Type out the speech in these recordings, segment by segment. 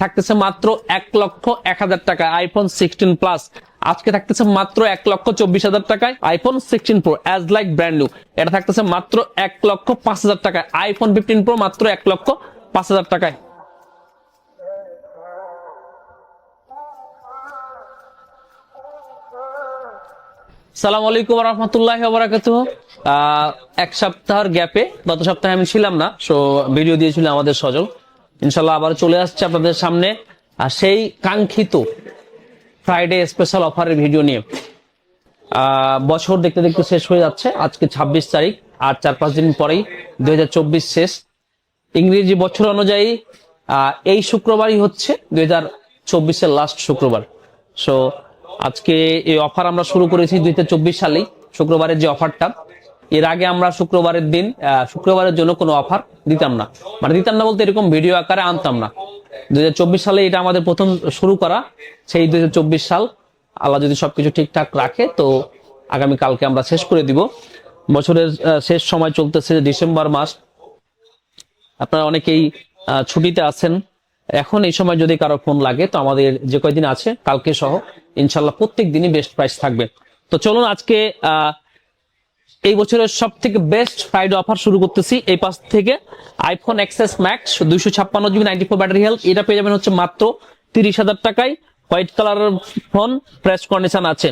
থাকতেছে মাত্র এক লক্ষ এক হাজার টাকায় আইফোন সিক্সটিন প্লাস আজকে থাকতেছে মাত্র এক লক্ষ চব্বিশ হাজার টাকায় iPhone sixteen pro as like brand new এটা থাকতেছে মাত্র এক লক্ষ পাঁচ হাজার টাকায়। আইফোন ফিফটিন প্রো মাত্র এক লক্ষ পাঁচ হাজার টাকায়। সালাম আলাইকুম রহমতুল্লাহ বারাকাত এক সপ্তাহের গ্যাপে, গত সপ্তাহে আমি ছিলাম না সো ভিডিও দিয়েছিল আমাদের সজল। ইনশাল্লাহ আবার চলে আসছে আপনাদের সামনে। আর সেই কাঙ্ক্ষিত ফ্রাইডে স্পেশাল অফারের ভিডিও নিয়ে। বছর দেখতে দেখতে শেষ হয়ে যাচ্ছে। আজকে ২৬ তারিখ, আর চার পাঁচ দিন পরেই দুই হাজার চব্বিশ শেষ। ইংরেজি বছর অনুযায়ী এই শুক্রবারই হচ্ছে দুই হাজার চব্বিশের লাস্ট শুক্রবার। সো আজকে এই অফার আমরা শুরু করেছি দুই হাজার চব্বিশ সালেই, শুক্রবারের যে অফারটা এর আগে আমরা শুক্রবারের দিন শুক্রবারের জন্য কোনো অফার দিতাম না। মানে দিতাম না বলতে এরকম ভিডিও আকারে আনতাম না। দু হাজার চব্বিশ সালে এটা আমাদের প্রথম শুরু করা। সেই দুই হাজার চব্বিশ সাল আল্লাহ যদি সবকিছু ঠিকঠাক রাখে তো আগামী কালকে আমরা শেষ করে দিব। বছরের শেষ সময় চলতেছে ডিসেম্বর মাস। আপনারা অনেকেই ছুটিতে আছেন। এখন এই সময় যদি কারও ফোন লাগে তো আমাদের যে কয়দিন আছে কালকে সহ ইনশাল্লাহ প্রত্যেক দিনই বেস্ট প্রাইস থাকবে। তো চলুন আজকে আহ, এই বছরের সব থেকে বেস্ট ফ্রাইডে অফার শুরু করতেছি। এই পাশ থেকে আইফোন এক্সএস ম্যাক্স দুইশো ছাপ্পান্ন GB ninety four battery health এটা পেয়ে যাবেন হচ্ছে মাত্র তিরিশ হাজার টাকায়। হোয়াইট কালারের ফোন ফ্রেশ কন্ডিশন আছে।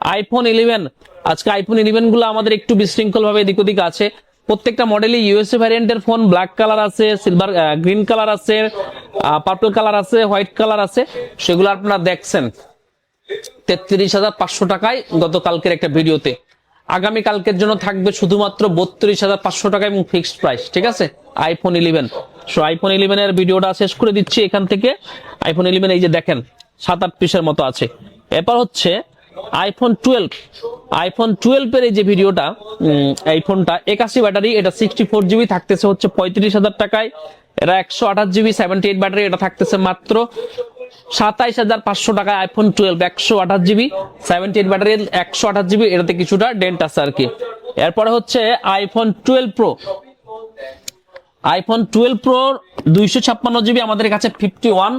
আইফোন ইলেভেন আজকে আইফোন ইলেভেনগুলো আমাদের একটু বিশৃঙ্খল ভাবে এদিক ওদিক আছে। প্রত্যেকটা মডেলই ইউএসএ ভ্যারিয়েন্টের ফোন ব্ল্যাক কালার আছে সিলভার গ্রিন কালার আছে পার্পল কালার আছে হোয়াইট কালার আছে। সেগুলো আপনারা দেখছেন। তেত্রিশ হাজার পাঁচশো টাকায় গতকালকের একটা ভিডিওতে আগামী কালকের জন্য থাকবে শুধুমাত্র বত্রিশ হাজার পাঁচশো টাকা এবং ফিক্সড প্রাইস ঠিক আছে? আইফোন ইলেভেন সো আইফোন ইলেভেনের ভিডিওটা শেষ করে দিচ্ছি এখান থেকে। আইফোন ইলেভেন এই যে দেখেন, সাত আট পিসের মতো আছে। এরপর হচ্ছে আইফোন টুয়েলভ আইফোন টুয়েলভ এর এই যে ভিডিওটা আইফোনটা একাশি ব্যাটারি, এটা সিক্সটি ফোর জিবি থাকতেছে হচ্ছে পঁয়ত্রিশ হাজার টাকায়। এটা একশো আঠাশ জিবি সেভেন্টি এইট ব্যাটারি এটা থাকতেছে মাত্র সাতাইশ হাজার পাঁচশো টাকা আইফোন টুয়েলভ একশো আঠাশ জিবি সেভেন্টি এইট ব্যাটারি একশো আঠাশ জিবি, এটাতে কিছুটা ডেন্ট আছে আর কি। এরপরে হচ্ছে iPhone twelve pro iPhone twelve pro দুইশো ছাপ্পান্ন জিবি আমাদের কাছে ফিফটি ওয়ান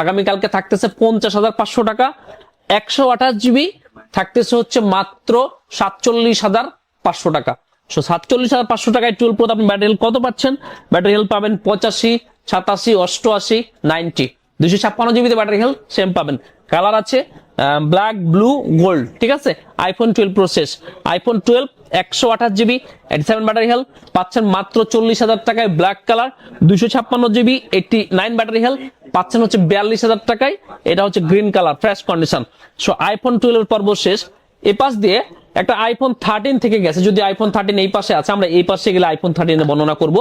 আগামীকালকে থাকতেছে পঞ্চাশ হাজার পাঁচশো টাকা। একশো আঠাশ জিবি থাকতেছে হচ্ছে মাত্র সাতচল্লিশ হাজার পাঁচশো টাকা। সো সাতচল্লিশ হাজার পাঁচশো টাকায় টুয়েলভ প্রো আপনি ব্যাটারি হেলথ কত পাচ্ছেন? ব্যাটারি হেলথ পাবেন পঁচাশি, সাতাশি, অষ্টআশি নাইনটি দুশো ছাপ্পান্ন জিবিতে ব্যাটারি হেলথ সেম পাবেন। কালার আছে ব্ল্যাক ব্লু গোল্ড ঠিক আছে? IPhone twelve process iPhone twelve একশো আঠাশ GB eighty seven battery health পাচ্ছেন মাত্র চল্লিশ হাজার টাকায় ব্ল্যাক কালার দুশো ছাপ্পান্ন GB eighty nine battery health পাচ্ছেন হচ্ছে বিয়াল্লিশ হাজার টাকায়, এটা হচ্ছে green colour fresh condition so iPhone twelve পর্ব শেষ। এ পাশ দিয়ে একটা আইফোন থার্টিন থেকে গেছে। যদি আইফোন থার্টিন এই পাশে আছে, আমরা এই পাশে গেলে আইফোন থার্টিনের বর্ণনা করব।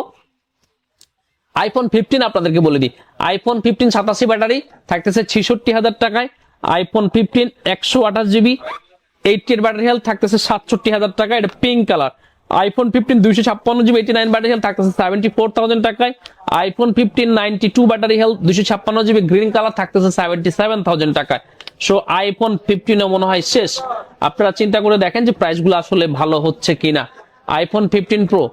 আইফোন ফিফটিন আপনাদেরকে বলে দিই। আইফোন ফিফটিন সাতাশি ব্যাটারি, থাকতেছে ছিষট্টি হাজার টাকায়। আইফোন ফিফটিন একশো আঠাশ জিবি এইটটি ব্যাটারি হেলথ থাকতেছে সাতষট্টি হাজার টাকা এটা পিঙ্ক কালার আইফোন ফিফটিন দুইশো ছাপ্পান্ন GB eighty nine battery health থাকতেছে সেভেন্টি ফোর থাউজেন্ড টাকায়। IPhone fifteen ninety two battery health দুইশো ছাপ্পান্ন জিবি গ্রিন কালার থাকতেছে সেভেন্টি সেভেন থাউজেন্ড টাকায় সো আইফোন ফিফটিনও মনে হয় শেষ। আপনারা চিন্তা করে দেখেন যে প্রাইসগুলো আসলে ভালো হচ্ছে কিনা। আইফোন ফিফটিন প্রো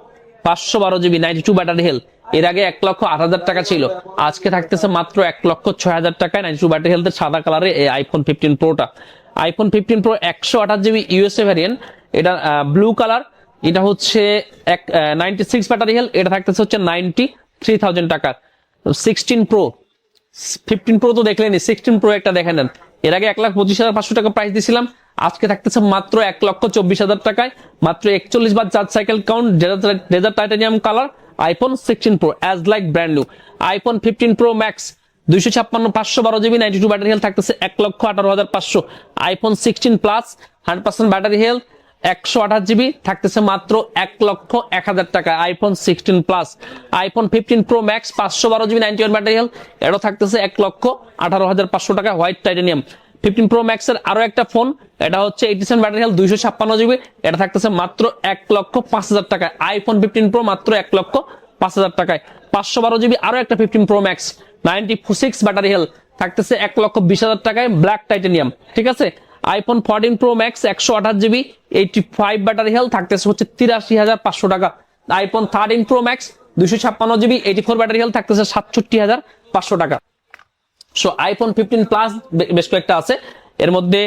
পাঁচশো বারো GB ninety two battery health এর আগে এক লক্ষ আট হাজার টাকা ছিল। আজকে থাকতেছে মাত্র এক লক্ষ ছয় হাজার টাকায় নাইনটি টু ব্যাটারি হেলথের সাদা কালারে এই আইফোন ফিফটিন প্রোটা আইফোন ফিফটিন প্রো একশো আঠাশ জিবি ইউএসএ ভ্যারিয়েন্ট এটা ব্লু কালার এটা হচ্ছে এক নাইনটি সিক্স ব্যাটারি হেল এটা থাকতেছে হচ্ছে নাইনটি থ্রি থাউজেন্ড টাকার। সিক্সটিন প্রো ফিফটিন প্রো তো দেখলেনি সিক্সটিন প্রো একটা দেখে নেন। এর আগে এক লাখ পঁচিশ হাজার পাঁচশো টাকা প্রাইস দিয়েছিলাম আজকে থাকতেছে মাত্র এক লক্ষ চব্বিশ হাজার টাকায়। মাত্র একচল্লিশ বার charge cycle count desert titanium colour iPhone sixteen pro as like brand new iPhone fifteen pro max দুইশো ছাপ্পান্ন, পাঁচশো বারো GB ninety two battery health থাকতেছে এক লক্ষ আঠারো হাজার পাঁচশো। IPhone sixteen plus hundred percent battery health একশো আঠাশ জিবি থাকতেছে মাত্র এক লক্ষ এক হাজার টাকা। IPhone sixteen plus iPhone fifteen pro max পাঁচশো বারো GB ninety one battery health এটাও থাকতেছে এক লক্ষ আঠারো হাজার পাঁচশো টাকা white titanium fifteen pro max এর আরও একটা ফোন এটা হচ্ছে এইটি সেভেন ব্যাটারি দুইশো ছাপ্পান্ন জিবি, এটা থাকতেছে মাত্র এক লক্ষ পাঁচ হাজার টাকায়। আইফোন ফিফটিন প্রো মাত্র এক লক্ষ পাঁচ হাজার টাকায়। পাঁচশো বারো জিবি আরও একটা fifteen pro max ninety six battery health থাকতেছে এক লক্ষ বিশ হাজার টাকায় ব্ল্যাক টাইটানিয়াম ঠিক আছে? আইফোন ফোরটিন প্রো ম্যাক্স একশো আঠাশ GB eighty five battery health থাকতেছে হচ্ছে তিরাশি হাজার পাঁচশো টাকা। আইফোন থার্টিন প্রো ম্যাক্স দুশো ছাপ্পান্ন GB eighty four battery health থাকতেছে সাতষট্টি হাজার পাঁচশো টাকা। সো আইফোন ফিফটিন প্লাস বেশ কয়েকটা আছে। এর মধ্যে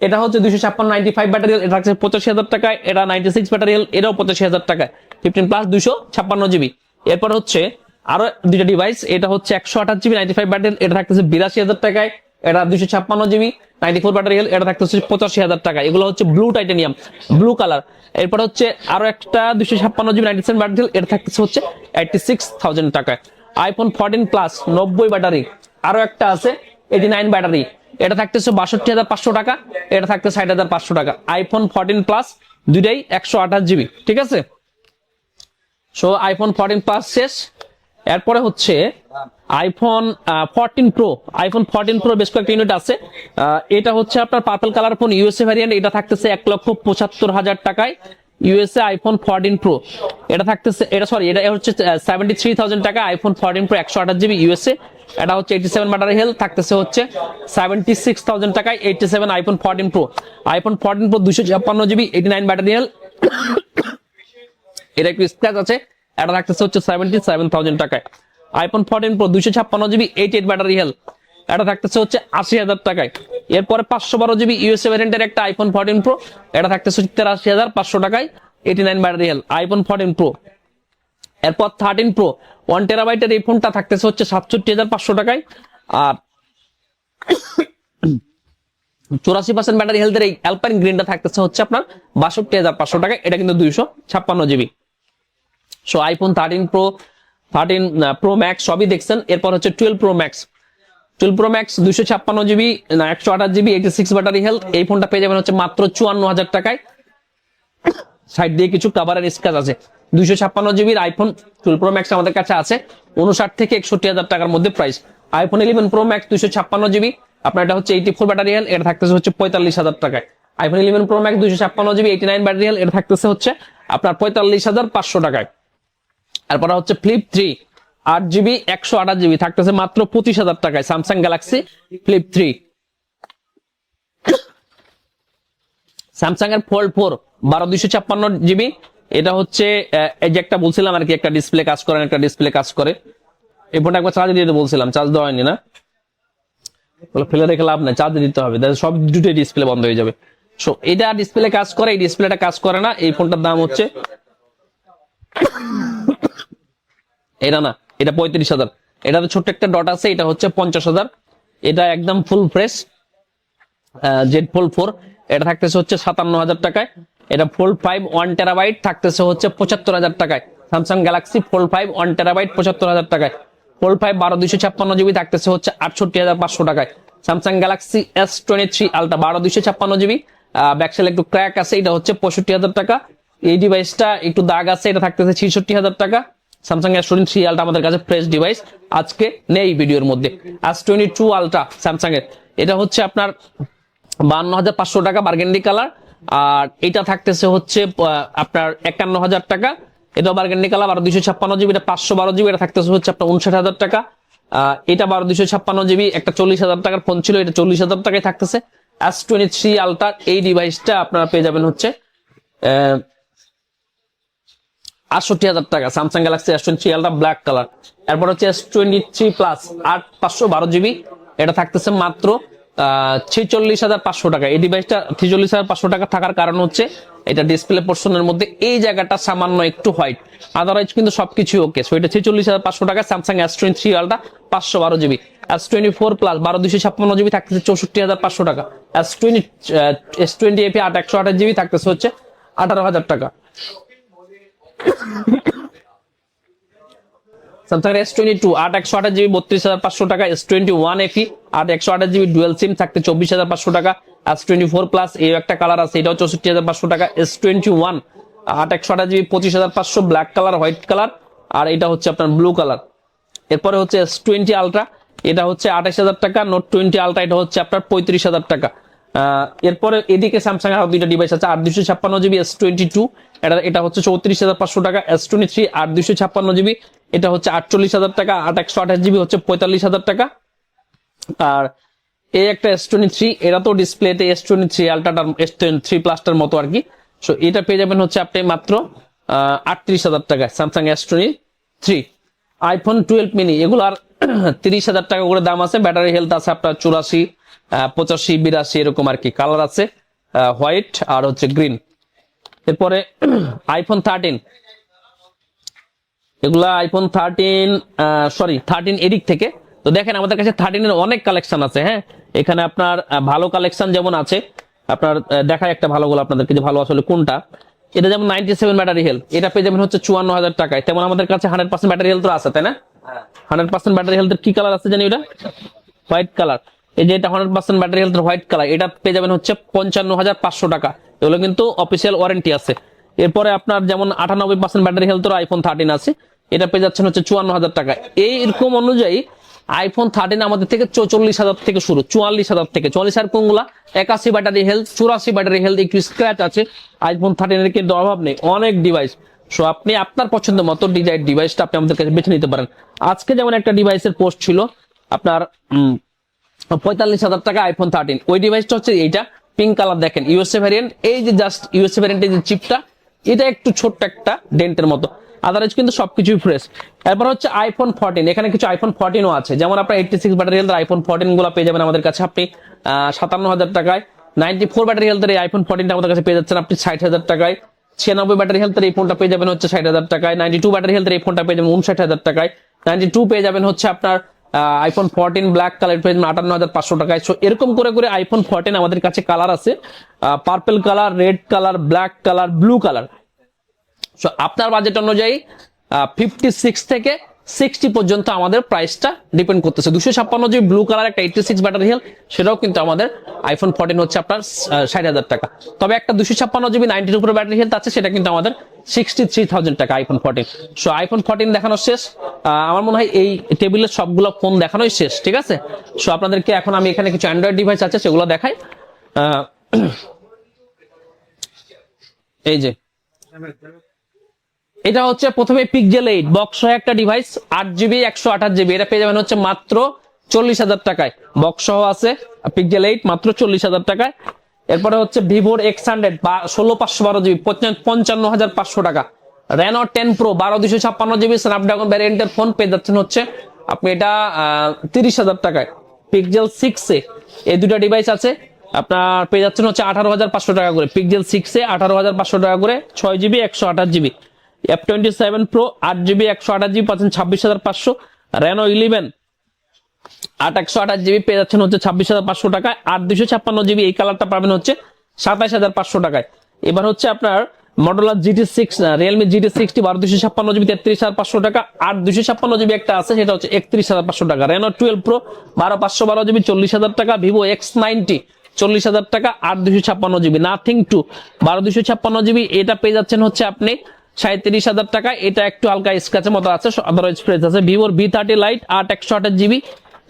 এটা হচ্ছে দুইশো ছাপ্পান্ন নাইনটি ফাইভ ব্যাটারি এটা থাকছে পঁচাশি হাজার টাকায় এটা নাইনটি সিক্স ব্যাটারি হেল এটাও পঁচাশি হাজার টাকায় ফিফটিন প্লাস দুশো ছাপ্পান্ন জিবি এরপর হচ্ছে আরও দুইটা ডিভাইস এটা হচ্ছে একশো আঠাশ জিবি নাইনটি ফাইভ ব্যাটারি এটা থাকতেছে বিরাশি হাজার টাকায়। এটা দুইশো ছাপ্পান্ন জিবি নাইনটি ফোর ব্যাটারি এটা থাকতেছে পঁচাশি হাজার টাকা। এগুলো হচ্ছে ব্লু টাইটেনিয়াম ব্লু কালার এরপর হচ্ছে আরও একটা দুইশো ছাপ্পান্ন জিবি নাইনটি সেভেন ব্যাটারি এটা থাকতেছে হচ্ছে এইটি সিক্স থাউজেন্ড টাকায় আইফোন ফোরটিন প্লাস নব্বই ব্যাটারি আরও একটা আছে এইটি নাইন ব্যাটারি এটা থাকতেছে বাষট্টি হাজার পাঁচশো টাকা, এটা থাকতে ষাট হাজার পাঁচশো টাকা। আইফোন ফোরটিন প্লাস দুইটাই একশো আঠাশ জিবি, ঠিক আছে? সো আইফোন ফোরটিন প্লাস শেষ। এরপরে হচ্ছে iPhone fourteen pro iPhone fourteen pro বেশ কয়েকটা ইউনিট আছে। এটা হচ্ছে আপনার purple colour phone USA variant এটা থাকতেছে এক লক্ষ পঁচাত্তর হাজার টাকায়। ইউএসএ আইফোন ফোরটিন প্রো এটা থাকতেছে, এটা সরি এটা হচ্ছে সেভেন্টি থ্রি থাউজেন্ড টাকা আইফোন ফোরটিন প্রো একশো আঠাশ জিবি ইউএসএ এটা হচ্ছে এইটি সেভেন ব্যাটারি হেলথ থাকতেছে হচ্ছে সেভেন্টি সিক্স থাউজেন্ড টাকায় eighty seven iPhone fourteen pro iPhone fourteen pro দুশো ছাপ্পান্ন GB eighty nine battery health এটা একটু স্ক্র্যাচ আছে, এটা থাকতেছে হচ্ছে সেভেন্টি সেভেন থাউজেন্ড টাকায়। আইফোন ফোরটিন প্রো দুইশো ছাপ্পান্ন GB eight eight battery health এটা থাকতেছে হচ্ছে আশি হাজার টাকায়। এরপরে পাঁচশো বারো জিবি ইউএসএ ভ্যারিয়েন্টের একটা আইফোন ফোরটিন প্রো এটা থাকতেছে তেরাশি হাজার পাঁচশো টাকায় eighty nine battery health iPhone fourteen pro এরপর থার্টিন প্রো ওয়ান টেরাবাইটের এই ফোনটা থাকতেছে হচ্ছে সাতষট্টি হাজার পাঁচশো টাকায়। আর চুরাশি পার্সেন্ট ব্যাটারি হেলথের এই অ্যালপাইন গ্রিনটা থাকতেছে হচ্ছে আপনার বাষট্টি হাজার পাঁচশো টাকা এটা কিন্তু দুইশো ছাপ্পান্ন GB. So iPhone thirteen pro thirteen pro max সবই দেখছেন। এরপর হচ্ছে twelve pro max twelve pro max দুশো ছাপ্পান্ন জিবি একশো আঠাশ GB eighty six battery health এই ফোনটা পেয়ে যাবেন হচ্ছে মাত্র চুয়ান্ন হাজার টাকায়। সাইড দিয়ে কিছু কাভারের স্ক্যাচ আছে। দুইশো ছাপ্পান্ন জিবির আইফোন টুয়েলভ প্রো ম্যাক্স আমাদের কাছে আছে। উনষাট থেকে একষট্টি হাজার টাকার মধ্যে price iPhone eleven pro max দুইশো ছাপ্পান্ন জিবি আপনার এটা হচ্ছে এইটি ফোর ব্যাটারি হেল এটা থাকতেছে হচ্ছে পঁয়তাল্লিশ হাজার টাকায়। আইফোন ইলেভেন প্রো ম্যাক্স দুইশো ছাপ্পান্ন GB eighty nine battery health এটা থাকতেছে হচ্ছে আপনার পঁয়তাল্লিশ হাজার পাঁচশো টাকায়। তারপরে হচ্ছে ফ্লিপ থ্রি আট জিবি একশো আঠাশ জিবি থাকতেছে মাত্র পঁচিশ হাজার টাকায় Samsung Galaxy flip three Samsung এর ফোল্ড ফোর বারো দুইশো ছাপ্পান্ন জিবি এটা হচ্ছে এই যে একটা বলছিলাম আর কি, একটা ডিসপ্লে কাজ করে, একটা ডিসপ্লে কাজ করে। এই ফোনটা একবার চার্জ দিতে বলছিলাম চার্জ দেওয়া হয়নি না। ফেলে রেখে লাভ নাই চার্জ দিতে হবে সব দুটোই ডিসপ্লে বন্ধ হয়ে যাবে। সো এটা ডিসপ্লে কাজ করে, এই ডিসপ্লেটা কাজ করে না, এই ফোনটার দাম হচ্ছে এটা না এটা পঁয়ত্রিশ হাজার। এটাতে ছোট্ট একটা ডট আছে, এটা হচ্ছে পঞ্চাশ হাজার। এটা একদম full fresh Z fold four এটা থাকতেছে হচ্ছে সাতান্ন হাজার টাকায়। এটা ফোল্ড ফাইভ ওয়ান টেরাবাইট থাকতেছে হচ্ছে পঁচাত্তর হাজার টাকায়। Samsung Galaxy fold five one terabyte পঁচাত্তর হাজার টাকায়। ফোল ফাইভ বারো দুইশো ছাপ্পান্ন জিবি থাকতেছে হচ্ছে আটষট্টি হাজার পাঁচশো টাকায়। Samsung Galaxy S twenty three ultra বারো দুইশো ছাপ্পান্ন জিবি ব্যাকসেল একটু ক্র্যাক আছে, এটা হচ্ছে পঁয়ষট্টি হাজার টাকা। এই ডিভাইসটা একটু দাগ আছে, এটা থাকতেছে ছিষট্টি হাজার টাকা। স্যামসাং এস টোয়েন্টি থ্রি আলটা আমাদের কাছে ফ্রেশ ডিভাইস আজকে নেই ভিডিওর মধ্যে। S twenty two ultra Samsung এর। এটা হচ্ছে আপনার বান্ন হাজার পাঁচশো টাকা বার্গেন্ডি কালার আর এটা থাকতেছে হচ্ছে আপনার একান্ন হাজার টাকা। এটা বার্গেন্ডি কালার বারো দুইশো ছাপ্পান্ন জিবি এটা পাঁচশো বারো জিবি এটা থাকতেছে হচ্ছে আপনার উনষাট হাজার টাকা। এটা বারো দুইশো ছাপ্পান্ন জিবি একটা চল্লিশ হাজার টাকার ফোন ছিল এটা চল্লিশ হাজার টাকায় থাকতেছে। এস টোয়েন্টি থ্রি আলট্রা এই ডিভাইসটা আপনারা পেয়ে যাবেন হচ্ছে আহ, আটষট্টি হাজার টাকা। Samsung Galaxy S twenty three black colour এরপর হচ্ছে এস টোয়েন্টি থ্রি প্লাস আট, পাঁচশো বারো জিবি এটা থাকতেছে মাত্র ছেচল্লিশ হাজার পাঁচশো টাকা। এই ডিভাইসটা ছেচল্লিশ হাজার পাঁচশো টাকা থাকার কারণ হচ্ছে, এটা ডিসপ্লে পোর্শনের মধ্যে এই জায়গাটা সামান্য একটু হোয়াইট আদারওয়াইজ কিন্তু সবকিছু ওকে সো এটা ছেচল্লিশ হাজার পাঁচশো টাকা Samsung S twenty three ultra পাঁচশো বারো GB S twenty four plus বারো দুইশো ছাপ্পান্ন জিবি থাকতেছে চৌষট্টি হাজার পাঁচশো টাকা। এস টোয়েন্টি এস টোয়েন্টি এপি আট, একশো আঠাশ জিবি থাকতেছে হচ্ছে আঠারো হাজার টাকা। স্যামসাং এস টোয়েন্টি টু আট একশো আঠাশ জিবি, বত্রিশ হাজার পাঁচশো টাকা এস টোয়েন্টি ওয়ান এফি আট একশো আঠাশ জিবি ডুয়েল সিম থাকতে চব্বিশ হাজার পাঁচশো টাকা এস টোয়েন্টি ফোর প্লাস এই একটা কালার আছে, এটাও চৌষট্টি হাজার পাঁচশো টাকা এস টোয়েন্টি ওয়ান আট একশো আঠাশ জিবি, পঁচিশ হাজার পাঁচশো ব্ল্যাক কালার হোয়াইট কালার আর এটা হচ্ছে আপনার ব্লু কালার এরপরে হচ্ছে এস টোয়েন্টি আলট্রা এটা হচ্ছে আঠাশ হাজার টাকা নোট টোয়েন্টি আলট্রা এটা হচ্ছে আপনার পঁয়ত্রিশ হাজার টাকা। এরপরে এদিকে স্যামসাং এর আরও দুইটা ডিভাইস আছে, আট দুশো ছাপ্পান্ন জিবি এস টোয়েন্টি টু এটা এটা হচ্ছে চৌত্রিশ হাজার পাঁচশো টাকা এস টোয়েন্টি থ্রি আট দুশো ছাপ্পান্ন জিবি, এটা হচ্ছে আটচল্লিশ হাজার টাকা, আট একশো আঠাশ জিবি হচ্ছে পঁয়তাল্লিশ হাজার টাকা। আর এই একটা এস টোয়েন্টি থ্রি এটা তো ডিসপ্লেতে এস টোয়েন্টি থ্রি আলট্রাটার এস টোয়েন্টি থ্রি প্লাসটার মতো আর কি। সো এটা পেয়ে যাবেন হচ্ছে আপনি মাত্র আটত্রিশ হাজার টাকা Samsung S twenty three iPhone twelve mini এগুলার তিরিশ হাজার টাকা করে দাম আছে ব্যাটারি হেলথ আছে আপনার চুরাশি পঁচাশি, বিরাশি এরকম আর কি কালার আছে হোয়াইট আর হচ্ছে গ্রিন এরপরে আইফোন থার্টিন এগুলা আইফোন থার্টিন সরি থার্টিন এদিক থেকে। তো দেখেন আমাদের কাছে থার্টিনের অনেক কালেকশন আছে হ্যাঁ? এখানে আপনার ভালো কালেকশন যেমন আছে, আপনার দেখায় একটা ভালোগুলো আপনাদেরকে যে ভালো আসলে কোনটা। এটা যেমন নাইনটি সেভেন ব্যাটারি হেলথ এটা পেয়ে যাবেন হচ্ছে চুয়ান্ন হাজার টাকায়। তেমন আমাদের কাছে হান্ড্রেড পার্সেন্ট ব্যাটারি হেলথ আছে, তাই না? হান্ড্রেড পার্সেন্ট ব্যাটারি হেলথের কি কালার আছে জানি ওটা? হোয়াইট কালার এই যে এটা হান্ড্রেড পার্সেন্ট ব্যাটারি হেলথের হোয়াইট কালার এটা পেয়ে যাবেন হচ্ছে পঞ্চান্ন হাজার পাঁচশো টাকা। এগুলো কিন্তু অফিসিয়াল ওয়ারেন্টি আছে। এরপরে আপনার যেমন আটানব্বই পার্সেন্ট ব্যাটারি হেলথের আইফোন থার্টিন আছে, এটা পেয়ে যাচ্ছেন হচ্ছে চুয়ান্ন হাজার টাকা। এইরকম অনুযায়ী আইফোন থার্টিন আমাদের থেকে চৌচল্লিশ হাজার থেকে শুরু, চুয়াল্লিশ হাজার থেকে। চুয়াল্লিশ হাজার কোনগুলা? একাশি ব্যাটারি হেলথ চুরাশি ব্যাটারি হেলথ একটু স্ক্র্যাচ আছে। আইফোন থার্টিনের কিন্তু অভাব নেই, অনেক ডিভাইস সো আপনি আপনার পছন্দ মতো ডিজাইন ডিভাইসটা আপনি আমাদের কাছে বেছে নিতে পারেন। আজকে যেমন একটা ডিভাইসের পোস্ট ছিল, আপনার পঁয়তাল্লিশ হাজার টাকা আইফোন থার্টিন ওই ডিভাইসটা হচ্ছে এইটা পিঙ্ক কালার দেখেন ইউএসএ ভ্যারিয়েন্ট এই যে জাস্ট ইউএসএ ভ্যারিয়েন্টের যে চিপটা এটা একটু ছোট্ট একটা ডেন্টের মতো। আদারওয়াইজ কিন্তু সবকিছুই ফ্রেশ এরপর হচ্ছে আইফোন ফোরটিন এখানে কিছু আইফোন ফোরটিনও আছে। যেমন আপনার এইটটি সিক্স ব্যাটারি হেলথের আইফোন ফোরটিনগুলো পেয়ে যাবেন আমাদের কাছে আপনি সাতান্ন হাজার টাকায়। নাইনটি ফোর ব্যাটারি হেলথের এই আইফোন ফোরটিনটা আমাদের কাছে পেয়ে যাচ্ছেন আপনি ষাট হাজার টাকায়। ছিয়ানব্বই ব্যাটারি হেলথের এই ফোনটা পেয়ে যাবেন হচ্ছে ষাট হাজার টাকায়। নাইনটি টু ব্যাটারি হেলথের এই ফোনটা পেয়ে যাবেন উনষাট হাজার টাকায়। নাইনটি টু পেয়ে যাবেন হচ্ছে আপনার আইফোন ফোরটিন ব্ল্যাক কালার পেয়ে যাবেন আটান্ন হাজার পাঁচশো টাকায়। সো এরকম করে করে আইফোন ফোরটিন আমাদের কাছে কালার আছে। Purple colour red colour black colour blue colour so আপনার বাজেট অনুযায়ী ফিফটি সিক্স থেকে সিক্সটি পর্যন্ত আমাদের প্রাইসটা ডিপেন্ড করতেছে। দুশো ছাপ্পান্ন জিবি ব্লু কালার একটা এইটটি সিক্স ব্যাটারি হেল সেটাও কিন্তু আমাদের আইফোন ফোরটিন হচ্ছে আপনার ষাট হাজার টাকা। তবে একটা দুশো ছাপ্পান্ন জিবি নাইনটির উপরে ব্যাটারি হেলথ আছে, সেটা কিন্তু আমাদের সিক্সটি থ্রি থাউজেন্ড টাকা iPhone fourteen so iPhone fourteen দেখানো শেষ। আমার মনে হয় এই টেবিলের সবগুলো ফোন দেখানোই শেষ, ঠিক আছে? সো আপনাদেরকে এখন আমি এখানে কিছু অ্যান্ড্রয়েড ডিভাইস আছে, সেগুলো দেখাই। এই যে। এটা হচ্ছে প্রথমে পিকজেল এইট বক্স একটা ডিভাইস আট জিবি একশো আঠাশ জিবি এটা পেয়ে যাবেন হচ্ছে মাত্র চল্লিশ হাজার টাকায়। বক্স আছে পিকজেল এইট মাত্র চল্লিশ হাজার টাকায়। এরপরে হচ্ছে ভিভোর এক্স হান্ড্রেড বা ষোলো পাঁচশো বারো জিবি পঞ্চান্ন হাজার পাঁচশো টাকা। রেনো টেন প্রো বারো দুশো ছাপ্পান্ন জিবি স্ন্যাপড্রাগন ভ্যারিয়েন্টের ফোন পেয়ে যাচ্ছেন হচ্ছে আপনি এটা তিরিশ হাজার টাকায়। পিকজেল সিক্স এ এই দুটো ডিভাইস আছে, আপনার পেয়ে যাচ্ছেন হচ্ছে আঠারো হাজার পাঁচশো টাকা করে। পিকজেল সিক্স আঠারো হাজার পাঁচশো টাকা করে, ছয় জিবি একশো আঠাশ GB F twenty seven pro আট জিবি একশো আঠাশ জিবি পাচ্ছেন ছাব্বিশ হাজার পাঁচশো রেনো ইলেভেন আট একশো আঠাশ জিবি পেয়ে যাচ্ছেন হচ্ছে ছাব্বিশ হাজার পাঁচশো টাকায়, আর দুশো ছাপ্পান্ন জিবি এই কালারটা পাবেন হচ্ছে সাতাশ হাজার পাঁচশো টাকায়। এবার হচ্ছে আপনার মডেলার GT six realme GT six T বারো দুশো ছাপ্পান্ন জিবি তেত্রিশ হাজার পাঁচশো টাকা, আর দুশো ছাপ্পান্ন জিবি একটা আছে, সেটা হচ্ছে একত্রিশ হাজার পাঁচশো টাকা। রেনো টুয়েলভ প্রো বারো পাঁচশো বারো জিবি চল্লিশ হাজার টাকা ভিভো এক্স নাইনটি চল্লিশ হাজার টাকা আট দুশো ছাপ্পান্ন জিবি নাথিং টু বারো দুশো ছাপ্পান্ন জিবি এটা পেয়ে যাচ্ছেন হচ্ছে আপনি সাঁত্রিশ হাজার টাকা। এটা একটু হালকা স্ক্র্যাচের মতো আছে আদারওয়াইজ প্রাইস আছে। ভিভোর ভি থার্টি লাইট আট একশো আঠাশ জিবি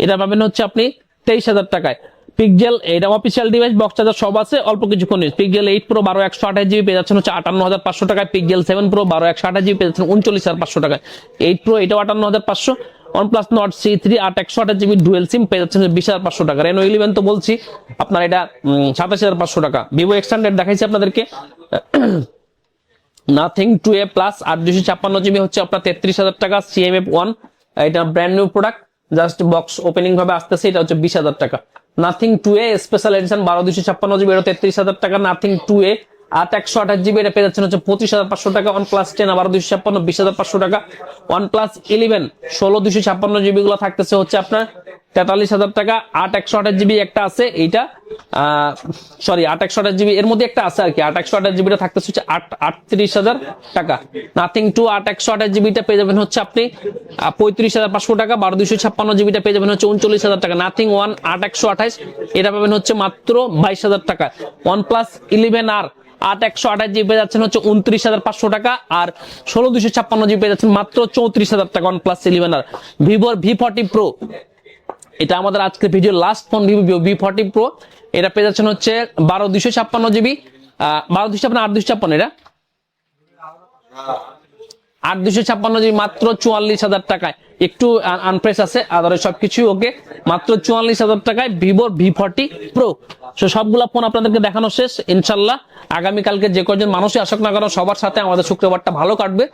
এটা পাবেন হচ্ছে আপনি তেইশ হাজার টাকায়। পিকজেল এটা অফিসিয়াল ডিভাইস বক্স চার্জার সব আছে, অল্প কিছুক্ষণ পিকজেল এইট প্রো বারো একশো আঠাশ জিবি পেয়ে যাচ্ছেন হচ্ছে আটান্ন হাজার পাঁচশো টাকায়। পিকজেল সেভেন প্রো বারো একশো আঠাশ জিবি পেয়ে যাচ্ছেন উনচল্লিশ হাজার পাঁচশো টাকায়। এইট প্রো এটাও আটান্ন হাজার পাঁচশো। One plus Nord C three আট একশো আঠাশ জিবি ডুয়েল সিম পেয়ে যাচ্ছেন বিশ হাজার পাঁচশো টাকা। রেনো ইলেভেন তো বলছি, আপনার এটা সাতাশ হাজার পাঁচশো টাকা। ভিভো এক্স হান্ড্রেড দেখাইছি আপনাদেরকে। নাথিং টু এ প্লাস আর দুশো ছাপ্পান্ন জিবি হচ্ছে আপনার তেত্রিশ হাজার টাকা সিএমএফ ওয়ান এটা brand new product just box opening ভাবে আসতেছে, এটা হচ্ছে বিশ হাজার টাকা। Nothing two A special edition বারো দুশো ছাপ্পান্ন জিবি এটা তেত্রিশ হাজার টাকা। নাথিং টু এ আট একশো আঠাশ জিবি এটা পেয়ে যাচ্ছেন হচ্ছে পঁচিশ হাজার পাঁচশো টাকা ওয়ান প্লাস টেন আবার দুশো ছাপ্পান্ন, বিশ হাজার পাঁচশো টাকা। ওয়ান প্লাস ইলেভেন ষোলো দুশো ছাপ্পান্ন জিবি গুলো থাকতেছে হচ্ছে আপনার তেতাল্লিশ হাজার টাকা। আট একশো আঠাশ জিবি একটা আছে, এইটা সরি আট একশো আঠাশ জিবি এর মধ্যে একটা আছে আর কি। আট একশো আঠাশ জিবিটা থাকতেছে হচ্ছে আট, আটত্রিশ হাজার টাকা। নাথিং টু আট একশো আঠাশ জিবিটা পেয়ে যাবেন হচ্ছে আপনি পঁয়ত্রিশ হাজার পাঁচশো টাকা, বারো দুশো ছাপ্পান্ন জিবিটা পেয়ে যাবেন হচ্ছে উনচল্লিশ হাজার টাকা। নাথিং ওয়ান আট একশো আঠাশ, এটা পাবেন হচ্ছে মাত্র বাইশ হাজার টাকা। ওয়ান প্লাস ইলেভেন আর আট একশো আঠাশ জিবি পেয়ে যাচ্ছেন হচ্ছে উনত্রিশ হাজার পাঁচশো টাকা, আর ষোলো দুশো ছাপ্পান্ন জিবি পেয়ে যাচ্ছেন মাত্র চৌত্রিশ হাজার টাকা ওয়ান প্লাস ইলেভেন আর। ভিভোর ভি ফর্টি প্রো এটা আমাদের আজকের video last phone Vivo V forty pro এটা পেয়ে যাচ্ছেন হচ্ছে বারো দুশো ছাপ্পান্ন জিবি বারো দুশো ছাপ্পান্ন, আট দুশো ছাপ্পান্ন, এটা? আট দুশো ছাপ্পান্ন জিবি মাত্র চুয়াল্লিশ হাজার টাকায়। একটু আনপ্রেস আছে আদারে সবকিছু ওকে। মাত্র চুয়াল্লিশ হাজার টাকায় ভিভোর ভি ফর্টি প্রো সো সবগুলা ফোন আপনাদেরকে দেখানো শেষ। ইনশাল্লাহ, আগামীকালকে যে কজন মানুষই আসুক না কেন, সবার সাথে আমাদের শুক্রবারটা ভালো কাটবে।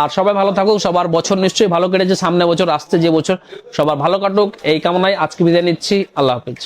আর সবাই ভালো থাকুক, সবার বছর নিশ্চয়ই ভালো কেটেছে, সামনে বছর, আসছে যে বছর, সবার ভালো কাটুক। এই কামনায় আজকে বিদায় নিচ্ছি। আল্লাহ হাফিজ।